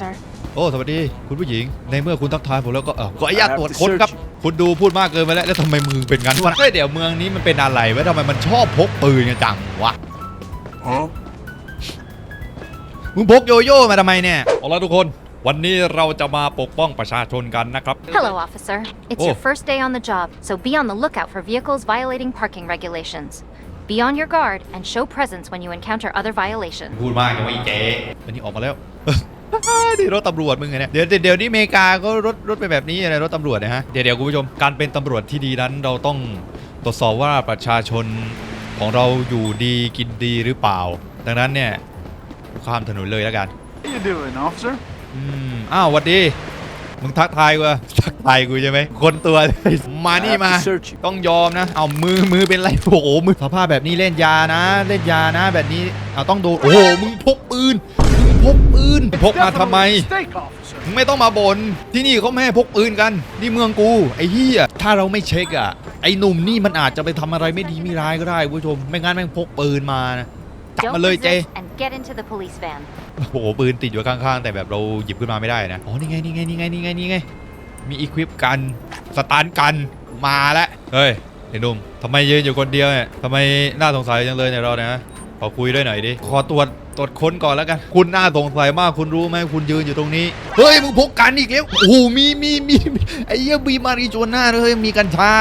sir. โอ้สวัสดีคุณผู้หญิง ในเมื่อคุณทักทายผมแล้วก็เออก็อนุญาตตรวจค้นครับ คุณดูพูดมากเกินไปแล้วแล้วทำไมมึงเป็นงั้นวะเฮ้ยเดี๋ยวเมืองนี้มันเป็นอะไรวะทำไมมันชอบพกปืนกันจังวะ Huh? มึงพกโยโย่มาทำไมเนี่ยเอาละทุกคน วันนี้เราจะมาปกป้องประชาชนกันนะครับ Hello, officer. It's your Oh. first day on the job, so be on the lookout for vehicles violating parking regulations. Be on your guard and show presence when you encounter other violations. พูดมากจะไม่เจ๊อันนี้ออกมาแล้ว นี่รถตำรวจมึงไงเนี่ยเดี๋ยวเดี๋ยวเดี๋ยวนี้อเมริกาก็รถรถไปนแบบนี้อะไรรถตำรวจนะฮะเดี๋ยวเดี๋ยวคุณผู้ชมการเป็นตำรวจที่ดีนั้น เราต้องตรวจสอบว่าประชาชนของเราอยู่ดีกินดีหรือเปล่า ดังนั้นเนี่ยข้ามถนนเลยแล้วกัน How you doing, officer? อืมอ้าวหวัดดี มึงทักทายกูอะทักทายกูใช่ไหม คนตัว มานี่มา I have to search you. ต้องยอมนะ เอามือมือเป็นไร โอ้โหมือสภาพแบบนี้เล่นยานะ เล่นยานะ แบบนี้เอาต้องโดน โอ้โห มึงพกปืนมึง พกปืนพกมาทำไม Definitely a mistake, officer. มึงไม่ต้องมาบน่นที่นี่เขาไม่ให้พกปืนกัน นี่เมืองกู ไอ้เหี้ยถ้าเราไม่เช็คอะไอ้หนุ่มนี่มันอาจจะไปทำอะไรไม่ดีไม่ร้ายก็ได้คุณผู้ชม ไม่งั้นแม่งพกปืนมานะจับ Don't มาเลยเจ resist and get into the police van. โอ้โหปืนติดอยู่ข้างๆ แต่แบบเราหยิบขึ้นมาไม่ได้นะ อ๋อ นี่ไง นี่ไง นี่ไง นี่ไง นี่ไง มีอีควิปกัน สตาร์ทกัน มาแล้ว เฮ้ยไอ้หนุ่มทำไมยืนอยู่คนเดียวเนี่ยทำไมน่าสงสัยจังเลยเนี่ยเราเนี่ยฮะขอคุยด้วยหน่อยดิ ขอตรวจ ตรวจค้นก่อนแล้วกัน คุณน่าสงสัยมากคุณรู้ไหมคุณยืนอยู่ตรงนี้ เฮ้ย มึงพกกันอีกแล้วโอ้โหมีมีมีมีไอ้เหี้ยบีมารีโจน่าเลยมีกัญชา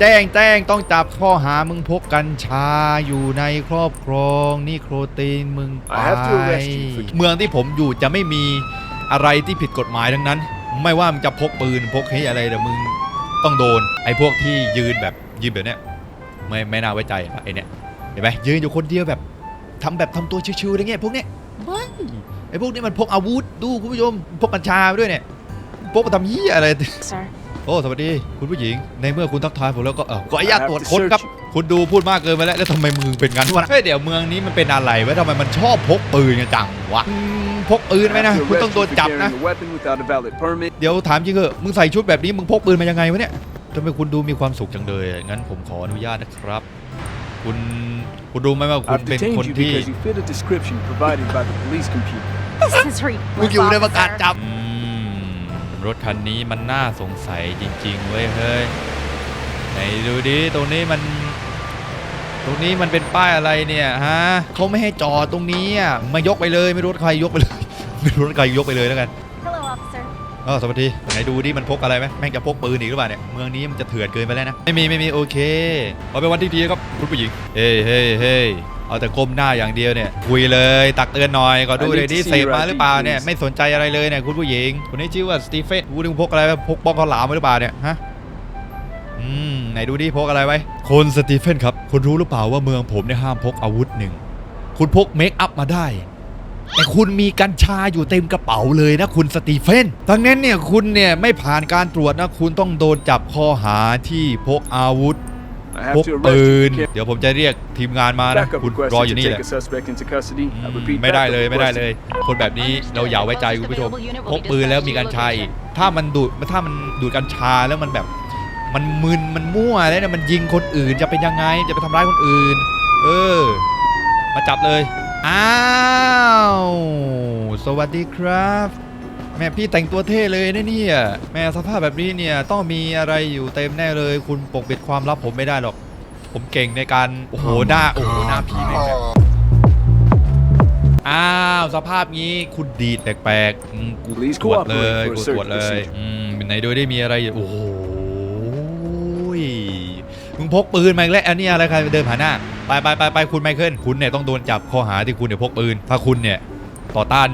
แจ้งแจ้งต้องจับข้อหามึงพกกัญชาอยู่ในครอบครองนี่โครตีนมึงไป I have to arrest you for เมืองที่ผมอยู่จะไม่มีอะไรที่ผิดกฎหมายทั้งนั้น ไม่ว่ามึงจะพกปืนพกเฮ้ยอะไรแต่มึงต้องโดน ไอ้พวกที่ยืนแบบยืนแบบเนี้ยไม่ไม่น่าไว้ใจอะไอ้เนี้ยเห็นไหมยืนอยู่คนเดียวแบบ ทำแบบทำตัวชิวๆอะไรเงี้ยพวกเนี้ยไม่ไอ้พวกนี้มันพกอาวุธดูคุณผู้ชมพกกัญชาไปด้วยเนี่ยพกมาทำเหี้ยอะไร Sir. โอ้สวัสดีคุณผู้หญิงในเมื่อคุณทักทายผมแล้วก็เออก็อนุญาต I have ตรวจ to ค้นครับ search คุณดูพูดมากเกินไปแล้วแล้วทำไมมึงเป็นงั้นวะเฮ้ยเดี๋ยวเมืองนี้มันเป็นอะไรวะทำไมมันชอบพกปืนกันจังวะอืมพกปืน I ไหมนะ have to คุณต้อง arrest โด you น for จับ carrying นะ a weapon without a valid permit. เดี๋ยวถามจริงเหอะมึงใส่ชุดแบบนี้มึงพกปืนมายังไงวะเนี่ยทำไมคุณดูมีความสุขจังเลยอะงั้นผมขออนุญาตนะครับ คุณคุณรู้ไหมว่าคุณ I've เป็น detained คน you ที่ because you fit a description provided by the police computer. This is มึงอยู่ ridiculous, ในประกาศ officer. จับ อืมรถคันนี้มันน่าสงสัยจริงๆเว้ยเฮ้ยไหนดูดิตรงนี้มัน ตรงนี้มันเป็นป้ายอะไรเนี่ยฮะเขาไม่ให้จอดตรงนี้อะมายกไปเลย ไม่รู้ใครยกไปเลย ไม่รู้ใครยกไปเลยแล้วกัน Hello, officer. อ๋อสวัสดีไหนดูดิมันพกอะไรไหมแม่งจะพกปืนอีกหรือเปล่าเนี่ยเมืองนี้มันจะเถื่อนเกินไปแล้วนะไม่มีไม่มีโอเคเอาเป็นวันที่ดีครับคุณผู้หญิงเฮ้ยเฮ้ยเฮ้ยเอาแต่ก้มหน้าอย่างเดียวเนี่ยคุยเลยตักเตือนหน่อยก็ดูเลยดิเสพมาหรือเปล่าเนี่ยไม่สนใจอะไรเลยเนี่ยคุณผู้หญิงคนนี้ชื่อว่าสตีเฟนกูนึกพกอะไรไว้พกบ้องข้าวหลามไว้หรือเปล่าเนี่ยฮะอืมไหนดูดิพกอะไรไว้คนสตีเฟนครับคุณรู้หรือเปล่าว่าเมืองผมเนี่ยห้ามพกอาวุธหนึ่งคุณพกเมคอัพมาได้ แต่คุณมีกัญชาอยู่เต็มกระเป๋าเลยนะคุณสตีเฟนดังนั้นเนี่ยคุณเนี่ยไม่ผ่านการตรวจนะคุณต้องโดนจับข้อหาที่พกอาวุธ I พ have ก to ปื arrest น you for เดี๋ยวผมจะเรียกทีมงานมานะ backup คุณ requested รออยู่ to นี่แหละ take a suspect into custody. อื I ม repeat, ไม่ได้เลย backup ไม่ได้เลย requested. คนแบบนี้เราอย่าไว้ใจคุณผู้ชมพกปืนแล้วมีกัญชาอีก ถ้ามันดูดถ้ามันดูดกัญชาแล้วมันแบบ มันมึนมันมั่วแล้วเนี่ยมันยิงคนอื่นจะเป็นยังไงจะไปทำร้ายคนอื่น เออ มาจับเลย อ้าว สวัสดีครับ แม่พี่แต่งตัวเท่เลยนะเนี่ยแม่สภาพแบบนี้เนี่ยต้องมีอะไรอยู่เต็มแน่เลย คุณปกปิดความลับผมไม่ได้หรอก ผมเก่งในการ โอ้โหหน้า โอ้โหหน้าผีแม่งแบบอ้าว สภาพงี้คุณดีดแปลกๆอืมกู Please ตรวจเลย cooperate for กู a ตรวจ search เลย procedure. อืมไหนดูได้มีอะไรอยู่โอ้โหมึงพกปืนมาอีกแล้วอันนี้อะไรใครเดินผ่านหน้า ไปไปไปไปคุณไมเคิลคุณเนี่ยต้องโดนจับข้อหาที่คุณเนี่ยพกปืน ถ้าคุณเนี่ยต่อต้าน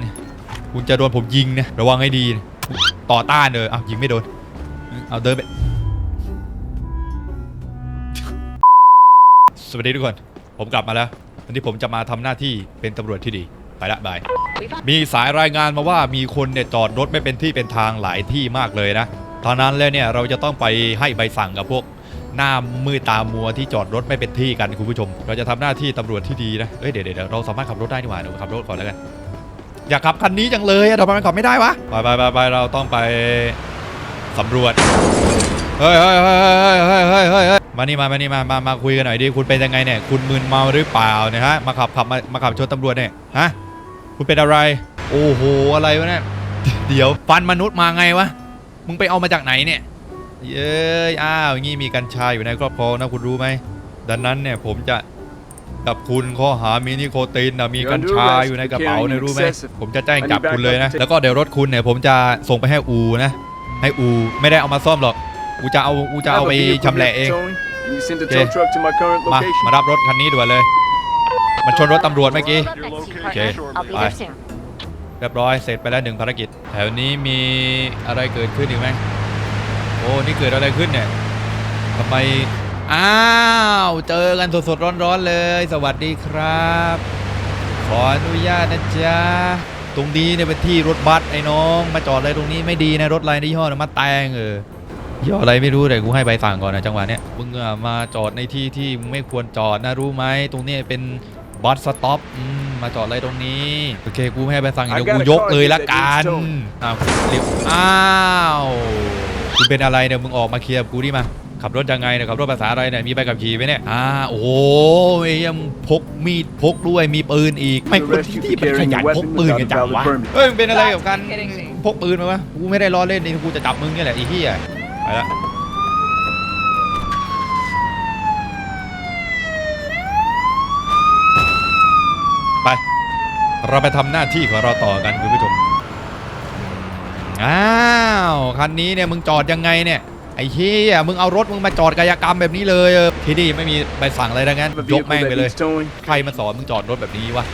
คุณจะโดนผมยิงนะระวังให้ดีต่อต้านเลยเอ้ายิงไม่โดนเอาเดินไปสวัสดีทุกคน ผมกลับมาแล้ววันนี้ผมจะมาทำหน้าที่เป็นตำรวจที่ดีไปละบาย มีสายรายงานมาว่ามีคนเนี่ยจอดรถไม่เป็นที่เป็นทางหลายที่มากเลยนะตอนนั้นแล้วเนี่ยเราจะต้องไปให้ใบสั่งกับพวก หน้ามือตามัวที่จอดรถไม่เป็นที่กันคุณผู้ชม เราจะทำหน้าที่ตำรวจที่ดีนะเอ้ยเดี๋ยวเดี๋ยวเราสามารถขับรถได้นี่หว่าเดี๋ยวขับรถก่อนแล้วกันอยากขับคันนี้จังเลยอะทำไมมันขับไม่ได้วะไปไปไปไปเราต้องไปสำรวจเฮ้ยเฮ้ยเฮ้ยเฮ้ยเฮ้ยเฮ้ยเฮ้ยมานี่มามานี่มามามาคุยกันหน่อยดิคุณเป็นยังไงเนี่ยคุณมึนเมาหรือเปล่าเนี่ยฮะมาขับขับมามาขับชนตำรวจเนี่ยฮะคุณเป็นอะไร โอ้โหอะไรวะเนี่ยเดี๋ยวฟันมนุษย์มาไงวะมึงไปเอามาจากไหนเนี่ย เย้ยอ้าวงี้มีกัญชาอยู่ในครอบครองนะคุณรู้ไหมดังนั้นเนี่ยผมจะกับคุณข้อหามีนิโคตินนะมีกัญชาอยู่ในกระเป๋าเนี่ยรู้ไหมผมจะแจ้งจับคุณเลยนะ แล้วก็เดี๋ยวรถคุณเนี่ยผมจะส่งไปให้อูนะ ให้อูไม่ได้เอามาซ่อมหรอกอูจะเอาอูจะ I เอา have ไป a vehicle ชำแหละ here เอง for towing. You can send a Okay. tow truck to my current มา location. มารับรถคันนี้ด่วนเลยมันชนรถตำรวจเมื่อกี้ Roll up next to you, Okay. partner. I'll be Bye. there soon. เรียบร้อยเสร็จไปแล้วหนึ่งภารกิจ แถวนี้มีอะไรเกิดขึ้นอีกไหมโอ้นี่เกิดอะไรขึ้นเนี่ยทำไมอ้าวเจอกันสดๆร้อนๆเลย สวัสดีครับ ขออนุญาตนะจ๊ะตรงนี้เนี่ยเป็นที่รถบัสไอ้น้อง มาจอดอะไรตรงนี้ไม่ดีนะรถอะไรในยี่ห้อนะมาแตงเออยี่ห้ออะไรไม่รู้แต่กูให้ใบสั่งก่อนนะจังหวะเนี้ยมึงอะมาจอดในที่ที่มึงไม่ควรจอดนะรู้ไหมตรงนี้เป็นบัสสต็อปอืมมาจอดอะไรตรงนี้โอเคกูไม่ให้ใบสั่งเดี๋ยวกูยกเลยละกันอ้าวเรียบอ้าว คุณเป็นอะไรเนี่ยมึงออกมาเคลียร์กับกูดิมาขับรถยังไงเนี่ยขับรถภาษาอะไรเนี่ยมีใบขับขี่ไหมเนี่ยอ่าโอ้ยยังพกมีดพกด้วยมีปืนอีกไม่คนที่นี่มันขยันพกปืนกันจังวะเฮ้ยมันเป็นอะไรกับการพกปืนมาวะกูไม่ได้ล้อเล่นนี่กูจะจับมึงนี่แหละไอ้เหี้ยไปละไปเราไปทำหน้าที่ของเราต่อกันคุณผู้ชม อ้าวคันนี้เนี่ยมึงจอดยังไงเนี่ยไอ้เหี้ยมึงเอารถมึงมาจอดกายกรรมแบบนี้เลยเออที่นี่ไม่มีใบสั่งอะไรดังนั้น I have a ยก vehicle แม่ง that ไปเลย needs towing. ใครมาสอนมึงจอดรถแบบนี้วะ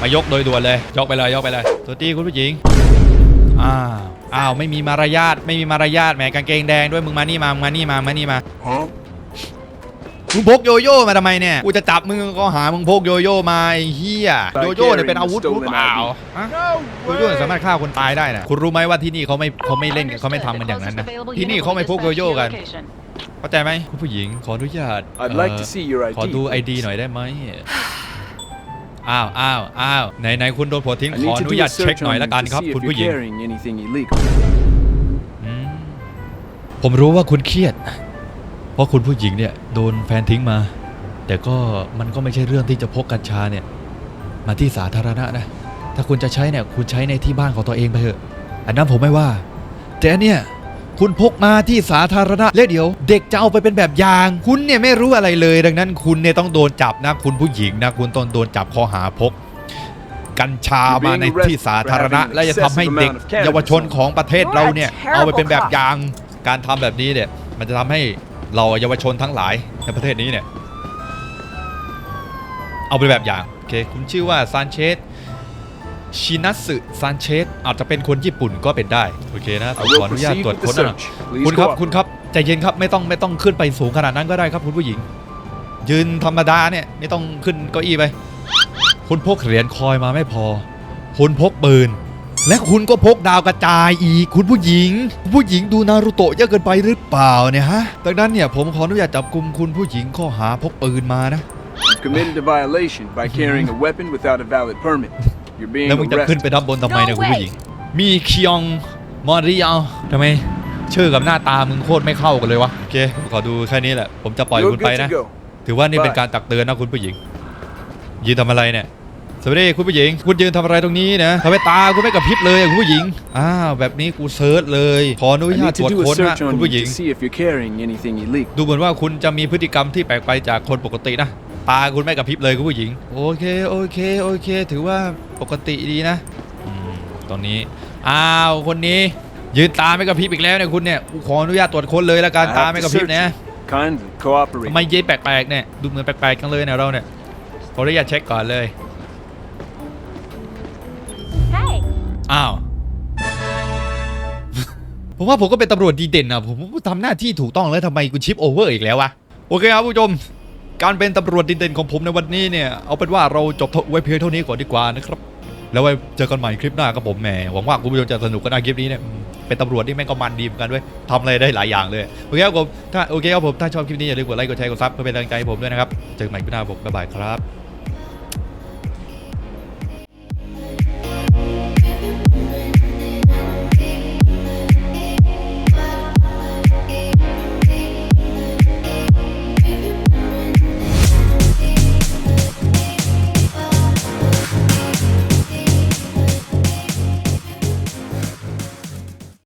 มายกโดยด่วนเลย ยกไปเลยยกไปเลยตัวตีคุณผู้หญิงอ้าวอ้าวไม่มีมารยาทไม่มีมารยาทแหมกางเกงแดงด้วยมึงมานี่มามึงมานี่มามานี่มา มึงพกโยโย่มาทำไมเนี่ย กูจะจับมึงก็หา มึงพกโยโย่มาไอ้เหี้ย โยโย่เนี่ยเป็นอาวุธหรือเปล่าฮะโยโย่เนี่ยสามารถฆ่าคนตายได้นะคุณรู้ไหมว่าที่นี่เขาไม่เขาไม่เล่นกันเขาไม่ทำกันอย่างนั้นนะ ที่นี่เขาไม่พกโยโย่กันเข้าใจไหมคุณผู้หญิงขออนุญาต I'd เอ่ like อ to see your ขอ ID. ดูไอดีหน่อยได้ไหมอ้าวอ้าวอ้าวไหนไหนคุณโดนผัวทิ้ง I ขอ need อ to นุ do ญาต a เช็ค search หน่อย on ละ you กัน to ครับ see if คุณ you're ผู้หญิง carrying anything illegal. อืมผมรู้ว่าคุณเครียดเพ ราะคุณผู้หญิงเนี่ยโดนแฟนทิ้งมา แต่ก็มันก็ไม่ใช่เรื่องที่จะพกกัญชาเนี่ยมาที่สาธารณะนะ ถ้าคุณจะใช้เนี่ยคุณใช้ในที่บ้านของตัวเองไปเถอะ อันนั้นผมไม่ว่า แต่เนี่ยคุณพกมาที่สาธารณะและเดี๋ยว เด็กจะเอาไปเป็นแบบอย่าง คุณเนี่ยไม่รู้อะไรเลย ดังนั้นคุณเนี่ยต้องโดนจับนะคุณผู้หญิงนะคุณต้องโดนจับข้อหาพก กัญชามาในที่สาธารณะ และจะทำให้เด็กเยาวชนของประเทศเราเนี่ยเอาไปเป็นแบบอย่าง การทำแบบนี้เนี่ยมันจะทำให้ เราเยาวชนทั้งหลายในประเทศนี้เนี่ย เอาเป็นแบบอย่างโอเคคุณชื่อว่าซานเชสชินัสึซานเชสอาจจะเป็นคนญี่ปุ่นก็เป็นได้ โอเคนะผม I ข will ออนุญาต proceed ตรวจ with the ค้นหน่อย search. Please คุณครับ cooperate. คุณครับใจเย็นครับไม่ต้องไม่ต้องขึ้นไปสูงขนาดนั้นก็ได้ครับคุณผู้หญิง ยืนธรรมดาเนี่ยไม่ต้องขึ้นเก้าอี้ไป คุณพกเหรียญคอยมาไม่พอ คุณพกปืน และคุณก็พกดาวกระจายอีกคุณผู้หญิงคุณผู้หญิงดูนารูโตะเยอะเกินไปหรือเปล่าเนี่ยฮะดังนั้นเนี่ยผมขออนุญาตจับกลุ่มคุณผู้หญิงข้อหาพกปืนมานะ You've committed a violation by carrying a weapon without a valid permit. You're being แล้วมึงจะขึ้น arrested. ไปด้านบนทำไมเนี่ย No คุณผู้หญิง มีคิยองมอริเอาทำไม ชื่อกับหน้าตามึงโคตรไม่เข้ากันเลยวะ โอเคผมขอดูแค่นี้แหละ ผมจะปล่อย You're คุณไป good นะ to go. ถือว่านี่เป็นการตักเตือนนะคุณผู้หญิงยืนทำอะไรเนี่ยส วัสดีคุณผู้หญิง คุณยืนทำอะไรตรงนี้นะทำไมตาคุณไม่กระพริบเลยอะคุณผู้หญิงอ้าวแบบนี้กูเซิร์ชเลย ขออนุ I ญาต need ตรว to จ do a ค้นนะ search คุณ on ผู้ you หญิง to see if you're carrying anything illegal. ดูเหมือนว่าคุณจะมีพฤติกรรมที่แปลกไปจากคนปกตินะตาคุณไม่กระพริบเลยคุณผู้หญิง โอเคโอเคโอเค ถือว่าปกติดีนะอืมตอนนี้อ้าวคนนี้ยืนตาไม่กระพริบอีกแล้วเนี่ยคุณเนี่ยกูขออนุญาตตรวจค้นเลยละกัน I ตา have ไม่ to กระพริบ search เนี่ย you. Kindly cooperate. ทำไมเย้แปลกๆเนี่ยดูเหมือนแปลกๆกันเลยเนี่ยเราเนี่ยขออนุญาตเช็คก่อนเลย อ้าวผมว่าผมก็เป็นตำรวจดีเด่นนะผมทำหน้าที่ถูกต้องแล้วทำไมกูชิปโอเวอร์อีกแล้ววะโอเคครับผู้ชมการเป็นตำรวจดีเด่นของผมในวันนี้เนี่ยเอาเป็นว่าเราจบไว้เพียงเท่านี้ก่อนดีกว่านะครับแล้วไว้เจอกันใหม่คลิปหน้าครับผมแหมหวังว่าคุณผู้ชมจะสนุกกันนคลิปนี้เนี่ยเป็นตำรวจที่แม่งก็มันดีเหมือนกันเว้ยทำอะไรได้หลายอย่างเลยโอเคครับผมถ้าโอเคครับผมถ้าชอบคลิปนี้อย่าลืมกดไลค์กดแชร์กดซับเพื่อเป็นกำลังใจให้ผมด้วยนะครับเจอกันใหม่คลิปหน้าผมบ๊ายบายครับ